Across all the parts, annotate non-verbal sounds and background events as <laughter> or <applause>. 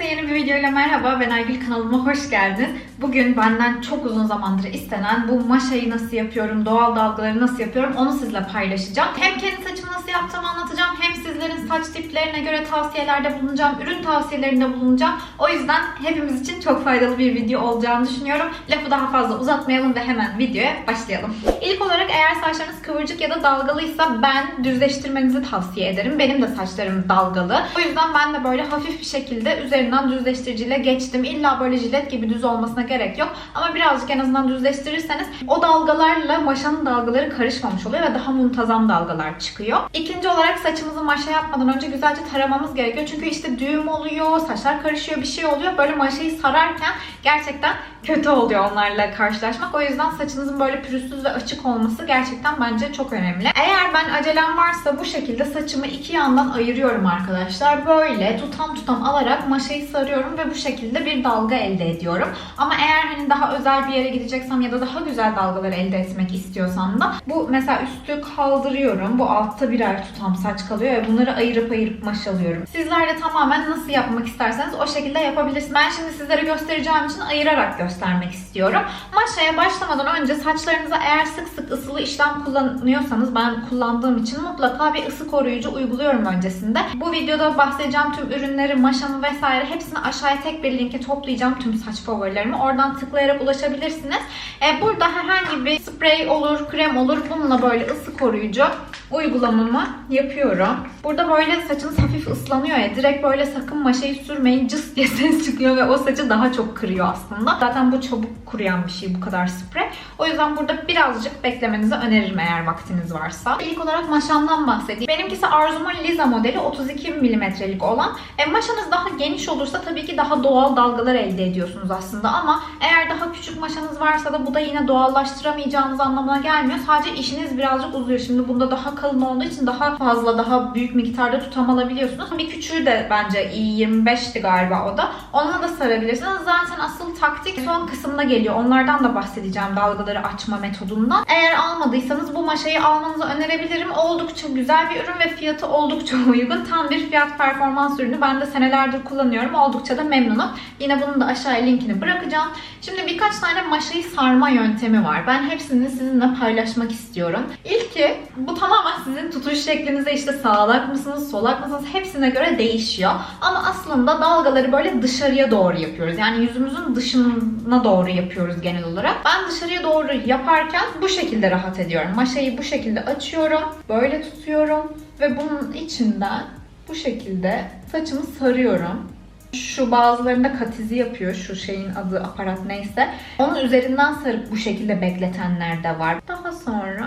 Herkese yeni bir videoyla merhaba. Ben Aygül kanalıma hoş geldiniz. Bugün benden çok uzun zamandır istenen bu maşayı nasıl yapıyorum, doğal dalgaları nasıl yapıyorum onu sizle paylaşacağım. Hem kendi saçımı nasıl yaptığımı anlatacağım hem sizlerin saç tiplerine göre tavsiyelerde bulunacağım, ürün tavsiyelerinde bulunacağım. O yüzden hepimiz için çok faydalı bir video olacağını düşünüyorum. Lafı daha fazla uzatmayalım ve hemen videoya başlayalım. İlk olarak eğer saçlarınız kıvırcık ya da dalgalıysa ben düzleştirmenizi tavsiye ederim. Benim de saçlarım dalgalı. O yüzden ben de böyle hafif bir şekilde üzerinden düzleştiriciyle geçtim. İlla böyle jilet gibi düz olmasına gerek yok. Ama birazcık en azından düzleştirirseniz o dalgalarla maşanın dalgaları karışmamış oluyor ve daha muntazam dalgalar çıkıyor. İkinci olarak saçımızı maşa yapmadan önce güzelce taramamız gerekiyor. Çünkü işte düğüm oluyor, saçlar karışıyor, bir şey oluyor. Böyle maşayı sararken gerçekten kötü oluyor onlarla karşılaşmak. O yüzden saçınızın böyle pürüzsüz ve açık olması gerçekten bence çok önemli. Eğer ben acelem varsa bu şekilde saçımı iki yandan ayırıyorum arkadaşlar. Böyle tutam tutam alarak maşayı sarıyorum ve bu şekilde bir dalga elde ediyorum. Ama eğer hani daha özel bir yere gideceksem ya da daha güzel dalgaları elde etmek istiyorsam da bu mesela üstü kaldırıyorum. Bu altta birer tutam saç kalıyor ve bunları ayırıp ayırıp maşalıyorum. Sizler de tamamen nasıl yapmak isterseniz o şekilde yapabilirsiniz. Ben şimdi sizlere göstereceğim için ayırarak göstermek istiyorum. Maşaya başlamadan önce saçlarınıza eğer sık sık ısılı işlem kullanıyorsanız ben kullandığım için mutlaka bir ısı koruyucu uyguluyorum öncesinde. Bu videoda bahsedeceğim tüm ürünleri, maşamı vesaire hepsini aşağıya tek bir linke toplayacağım tüm saç favorilerimi. Oradan tıklayarak ulaşabilirsiniz. E, burada herhangi bir sprey olur, krem olur. Bununla böyle ısı koruyucu uygulamamı yapıyorum. Burada böyle saçınız hafif ıslanıyor ya. Direkt böyle sakın maşayı sürmeyin. Cıs diye <laughs> ses çıkıyor ve o saçı daha çok kırıyor aslında. Zaten bu çabuk kuruyan bir şey bu kadar sprey. O yüzden burada birazcık beklemenizi öneririm eğer vaktiniz varsa. İlk olarak maşamdan bahsedeyim. Benimkisi Arzum'un Liza modeli 32 milimetrelik olan. E, maşanız daha geniş olursa tabii ki daha doğal dalgalar elde ediyorsunuz aslında ama eğer daha küçük maşanız varsa da bu da yine doğallaştıramayacağınız anlamına gelmiyor. Sadece işiniz birazcık uzuyor. Şimdi bunda daha kalın olduğu için daha fazla, daha büyük miktarda tutam alabiliyorsunuz. Bir küçüğü de bence iyi 25'ti galiba o da. Onunla da sarabilirsiniz. Zaten asıl taktik son kısımda geliyor. Onlardan da bahsedeceğim dalgaları açma metodundan. Eğer almadıysanız bu maşayı almanızı önerebilirim. Oldukça güzel bir ürün ve fiyatı oldukça <laughs> uygun. Tam bir fiyat performans ürünü. Ben de senelerdir kullanıyorum. Oldukça da memnunum. Yine bunun da aşağıya linkini bırakacağım. Şimdi birkaç tane maşayı sarma yöntemi var. Ben hepsini sizinle paylaşmak istiyorum. İlki bu tamamen sizin tutuş şeklinize işte sağlak mısınız, solak mısınız hepsine göre değişiyor. Ama aslında dalgaları böyle dışarıya doğru yapıyoruz. Yani yüzümüzün dışına doğru yapıyoruz genel olarak. Ben dışarıya doğru yaparken bu şekilde rahat ediyorum. Maşayı bu şekilde açıyorum. Böyle tutuyorum. Ve bunun içinden bu şekilde saçımı sarıyorum. Şu bazılarında katizi yapıyor. Şu şeyin adı aparat neyse. Onun üzerinden sarıp bu şekilde bekletenler de var. Daha sonra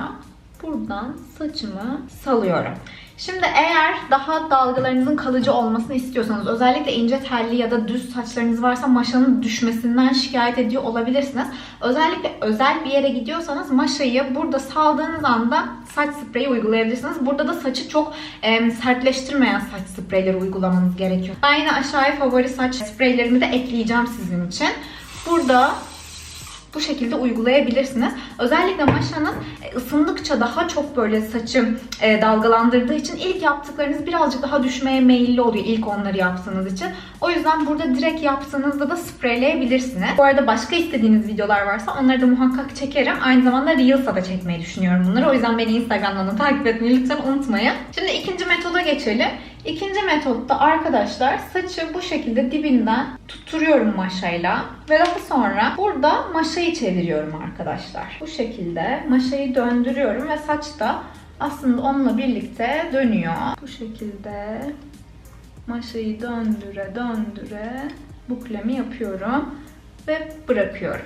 buradan saçımı salıyorum. Şimdi eğer daha dalgalarınızın kalıcı olmasını istiyorsanız özellikle ince telli ya da düz saçlarınız varsa maşanın düşmesinden şikayet ediyor olabilirsiniz. Özellikle özel bir yere gidiyorsanız maşayı burada saldığınız anda saç spreyi uygulayabilirsiniz. Burada da saçı çok e, sertleştirmeyen saç spreyleri uygulamanız gerekiyor. Ben yine aşağıya favori saç spreylerimi de ekleyeceğim sizin için. Burada bu şekilde uygulayabilirsiniz. Özellikle maşanız e, ısındıkça daha çok böyle saçı e, dalgalandırdığı için ilk yaptıklarınız birazcık daha düşmeye meyilli oluyor ilk onları yaptığınız için. O yüzden burada direkt yaptığınızda da spreyleyebilirsiniz. Bu arada başka istediğiniz videolar varsa onları da muhakkak çekerim. Aynı zamanda Reels'a da çekmeyi düşünüyorum bunları. O yüzden beni Instagram'dan da takip etmeyi lütfen unutmayın. Şimdi ikinci metoda geçelim. İkinci metotta arkadaşlar saçı bu şekilde dibinden tutturuyorum maşayla ve daha sonra burada maşayı çeviriyorum arkadaşlar. Bu şekilde maşayı döndürüyorum ve saç da aslında onunla birlikte dönüyor. Bu şekilde maşayı döndüre döndüre buklemi yapıyorum ve bırakıyorum.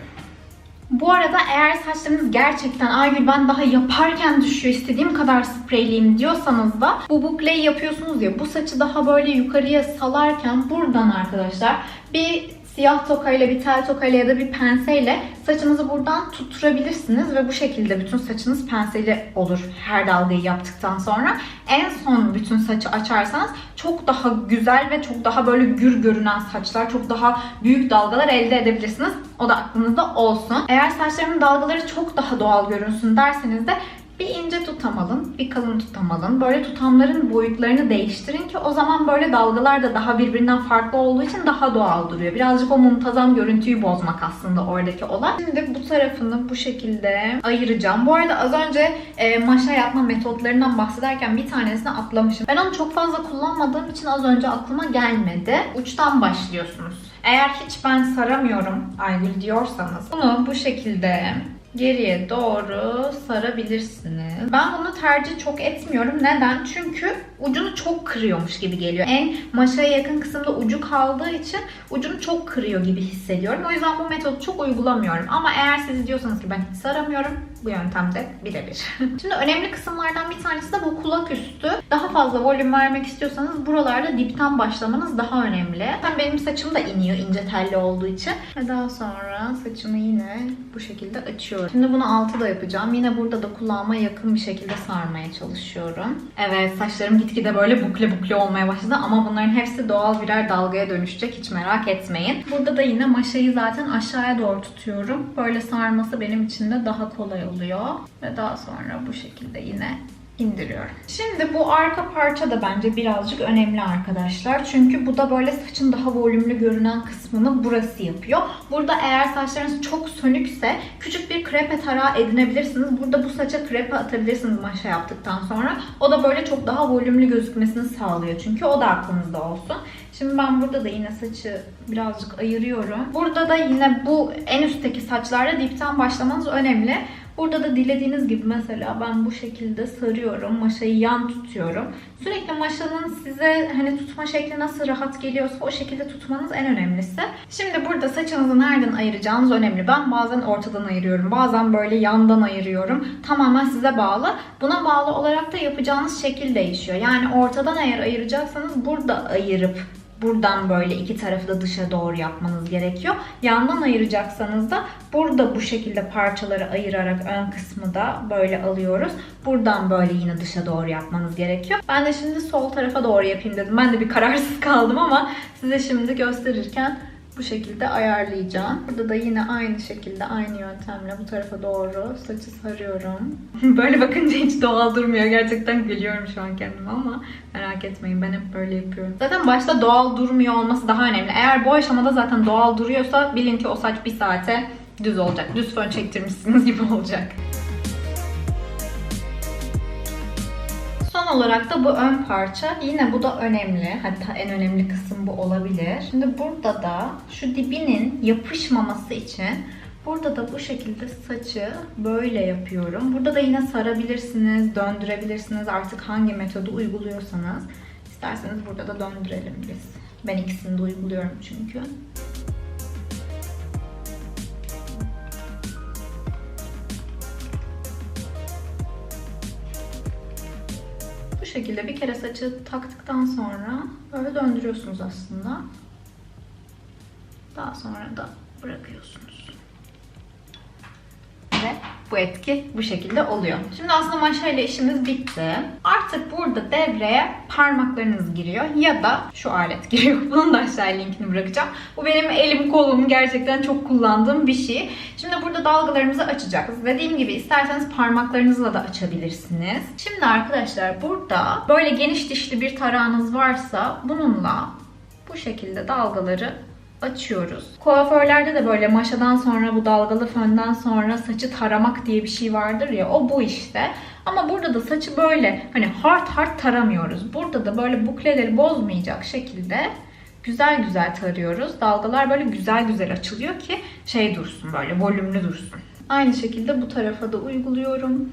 Bu arada eğer saçlarınız gerçekten Aygül ben daha yaparken düşüyor istediğim kadar spreyleyeyim diyorsanız da bu bukleyi yapıyorsunuz ya bu saçı daha böyle yukarıya salarken buradan arkadaşlar bir siyah tokayla, bir tel tokayla ya da bir penseyle saçınızı buradan tutturabilirsiniz ve bu şekilde bütün saçınız penseli olur her dalgayı yaptıktan sonra. En son bütün saçı açarsanız çok daha güzel ve çok daha böyle gür görünen saçlar, çok daha büyük dalgalar elde edebilirsiniz. O da aklınızda olsun. Eğer saçlarımın dalgaları çok daha doğal görünsün derseniz de Bir ince tutam alın, bir kalın tutam alın. Böyle tutamların boyutlarını değiştirin ki o zaman böyle dalgalar da daha birbirinden farklı olduğu için daha doğal duruyor. Birazcık o muntazam görüntüyü bozmak aslında oradaki olay. Şimdi bu tarafını bu şekilde ayıracağım. Bu arada az önce e, maşa yapma metotlarından bahsederken bir tanesini atlamışım. Ben onu çok fazla kullanmadığım için az önce aklıma gelmedi. Uçtan başlıyorsunuz. Eğer hiç ben saramıyorum Aygül diyorsanız bunu bu şekilde geriye doğru sarabilirsiniz. Ben bunu tercih çok etmiyorum. Neden? Çünkü ucunu çok kırıyormuş gibi geliyor. En maşaya yakın kısımda ucu kaldığı için ucunu çok kırıyor gibi hissediyorum. O yüzden bu metodu çok uygulamıyorum. Ama eğer siz diyorsanız ki ben hiç saramıyorum bu yöntemde birebir. <laughs> Şimdi önemli kısımlardan bir tanesi de bu kulak üstü. Daha fazla volüm vermek istiyorsanız buralarda dipten başlamanız daha önemli. Hem benim saçım da iniyor ince telli olduğu için. Ve daha sonra saçımı yine bu şekilde açıyorum. Şimdi bunu altı da yapacağım. Yine burada da kulağıma yakın bir şekilde sarmaya çalışıyorum. Evet saçlarım gitgide böyle bukle bukle olmaya başladı ama bunların hepsi doğal birer dalgaya dönüşecek. Hiç merak etmeyin. Burada da yine maşayı zaten aşağıya doğru tutuyorum. Böyle sarması benim için de daha kolay oluyor. Ve daha sonra bu şekilde yine indiriyorum. Şimdi bu arka parça da bence birazcık önemli arkadaşlar. Çünkü bu da böyle saçın daha volümlü görünen kısmını burası yapıyor. Burada eğer saçlarınız çok sönükse küçük bir krepe tarağı edinebilirsiniz. Burada bu saça krepe atabilirsiniz maşa yaptıktan sonra. O da böyle çok daha volümlü gözükmesini sağlıyor. Çünkü o da aklınızda olsun. Şimdi ben burada da yine saçı birazcık ayırıyorum. Burada da yine bu en üstteki saçlarda dipten başlamanız önemli. Burada da dilediğiniz gibi mesela ben bu şekilde sarıyorum. Maşayı yan tutuyorum. Sürekli maşanın size hani tutma şekli nasıl rahat geliyorsa o şekilde tutmanız en önemlisi. Şimdi burada saçınızı nereden ayıracağınız önemli. Ben bazen ortadan ayırıyorum. Bazen böyle yandan ayırıyorum. Tamamen size bağlı. Buna bağlı olarak da yapacağınız şekil değişiyor. Yani ortadan eğer ayıracaksanız burada ayırıp buradan böyle iki tarafı da dışa doğru yapmanız gerekiyor. Yandan ayıracaksanız da burada bu şekilde parçaları ayırarak ön kısmı da böyle alıyoruz. Buradan böyle yine dışa doğru yapmanız gerekiyor. Ben de şimdi sol tarafa doğru yapayım dedim. Ben de bir kararsız kaldım ama size şimdi gösterirken bu şekilde ayarlayacağım. Burada da yine aynı şekilde aynı yöntemle bu tarafa doğru saçı sarıyorum. <laughs> böyle bakınca hiç doğal durmuyor. Gerçekten gülüyorum şu an kendime ama merak etmeyin ben hep böyle yapıyorum. Zaten başta doğal durmuyor olması daha önemli. Eğer bu aşamada zaten doğal duruyorsa bilin ki o saç bir saate düz olacak. Düz fön çektirmişsiniz <laughs> gibi olacak. Son olarak da bu ön parça. Yine bu da önemli. Hatta en önemli kısım bu olabilir. Şimdi burada da şu dibinin yapışmaması için Burada da bu şekilde saçı böyle yapıyorum. Burada da yine sarabilirsiniz, döndürebilirsiniz. Artık hangi metodu uyguluyorsanız. İsterseniz burada da döndürelim biz. Ben ikisini de uyguluyorum çünkü. Şekilde bir kere saçı taktıktan sonra böyle döndürüyorsunuz aslında. Daha sonra da bırakıyorsunuz. Bu etki bu şekilde oluyor. Şimdi aslında maşa ile işimiz bitti. Artık burada devreye parmaklarınız giriyor ya da şu alet giriyor. <laughs> Bunun da aşağıya linkini bırakacağım. Bu benim elim kolum gerçekten çok kullandığım bir şey. Şimdi burada dalgalarımızı açacağız. Dediğim gibi isterseniz parmaklarınızla da açabilirsiniz. Şimdi arkadaşlar burada böyle geniş dişli bir tarağınız varsa bununla bu şekilde dalgaları açıyoruz. Kuaförlerde de böyle maşadan sonra bu dalgalı fönden sonra saçı taramak diye bir şey vardır ya o bu işte. Ama burada da saçı böyle hani hard hard taramıyoruz. Burada da böyle bukleleri bozmayacak şekilde güzel güzel tarıyoruz. Dalgalar böyle güzel güzel açılıyor ki şey dursun böyle volümlü dursun. Aynı şekilde bu tarafa da uyguluyorum.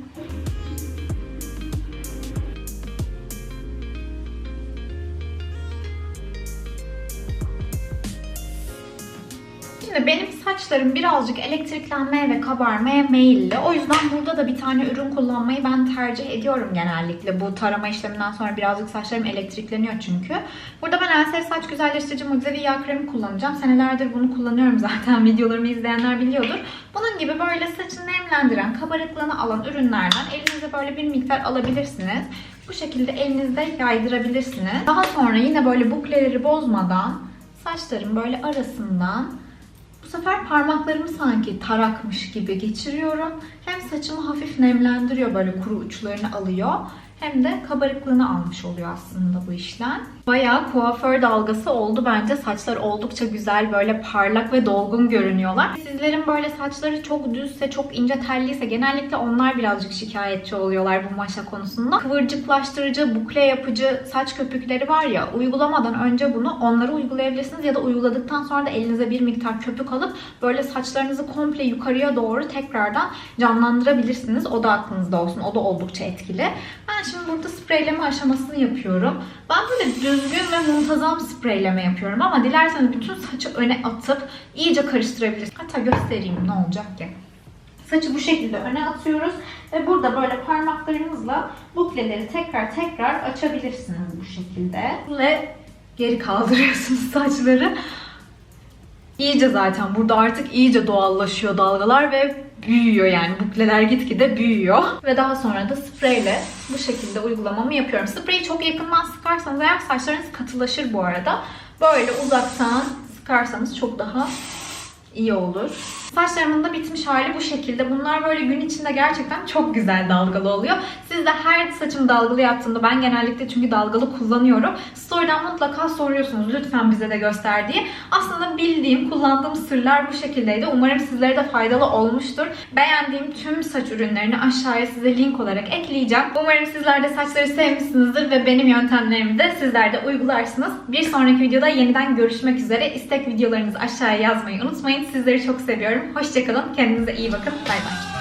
Şimdi benim saçlarım birazcık elektriklenmeye ve kabarmaya meyilli. O yüzden burada da bir tane ürün kullanmayı ben tercih ediyorum genellikle. Bu tarama işleminden sonra birazcık saçlarım elektrikleniyor çünkü. Burada ben Elseve Saç Güzelleştirici Mucizevi Yağ Kremi kullanacağım. Senelerdir bunu kullanıyorum zaten. <laughs> Videolarımı izleyenler biliyordur. Bunun gibi böyle saçını nemlendiren, kabarıklığını alan ürünlerden elinize böyle bir miktar alabilirsiniz. Bu şekilde elinizde yaydırabilirsiniz. Daha sonra yine böyle bukleleri bozmadan saçların böyle arasından Bu sefer parmaklarımı sanki tarakmış gibi geçiriyorum. Hem saçımı hafif nemlendiriyor böyle kuru uçlarını alıyor. Hem de kabarıklığını almış oluyor aslında bu işlem. Bayağı kuaför dalgası oldu bence. Saçlar oldukça güzel, böyle parlak ve dolgun görünüyorlar. Sizlerin böyle saçları çok düzse, çok ince telliyse genellikle onlar birazcık şikayetçi oluyorlar bu maşa konusunda. Kıvırcıklaştırıcı, bukle yapıcı saç köpükleri var ya, uygulamadan önce bunu onları uygulayabilirsiniz ya da uyguladıktan sonra da elinize bir miktar köpük alıp böyle saçlarınızı komple yukarıya doğru tekrardan canlandırabilirsiniz. O da aklınızda olsun. O da oldukça etkili. Ben şimdi burada spreyleme aşamasını yapıyorum. Ben böyle düzgün ve muntazam spreyleme yapıyorum ama dilerseniz bütün saçı öne atıp iyice karıştırabilirsiniz. Hatta göstereyim ne olacak ki. Saçı bu şekilde öne atıyoruz ve burada böyle parmaklarımızla bukleleri tekrar tekrar açabilirsiniz bu şekilde. Ve geri kaldırıyorsunuz saçları. İyice zaten burada artık iyice doğallaşıyor dalgalar ve büyüyor yani bukleler gitgide büyüyor. Ve daha sonra da spreyle bu şekilde uygulamamı yapıyorum. Spreyi çok yakından sıkarsanız eğer saçlarınız katılaşır bu arada. Böyle uzaktan sıkarsanız çok daha iyi olur. Saçlarımın da bitmiş hali bu şekilde. Bunlar böyle gün içinde gerçekten çok güzel dalgalı oluyor. Siz de her saçım dalgalı yaptığımda ben genellikle çünkü dalgalı kullanıyorum. Story'den mutlaka soruyorsunuz lütfen bize de göster diye. Aslında bildiğim, kullandığım sırlar bu şekildeydi. Umarım sizlere de faydalı olmuştur. Beğendiğim tüm saç ürünlerini aşağıya size link olarak ekleyeceğim. Umarım sizler de saçları sevmişsinizdir ve benim yöntemlerimi de sizler de uygularsınız. Bir sonraki videoda yeniden görüşmek üzere. İstek videolarınızı aşağıya yazmayı unutmayın. Sizleri çok seviyorum. Hoşçakalın. Kendinize iyi bakın. Bay bay.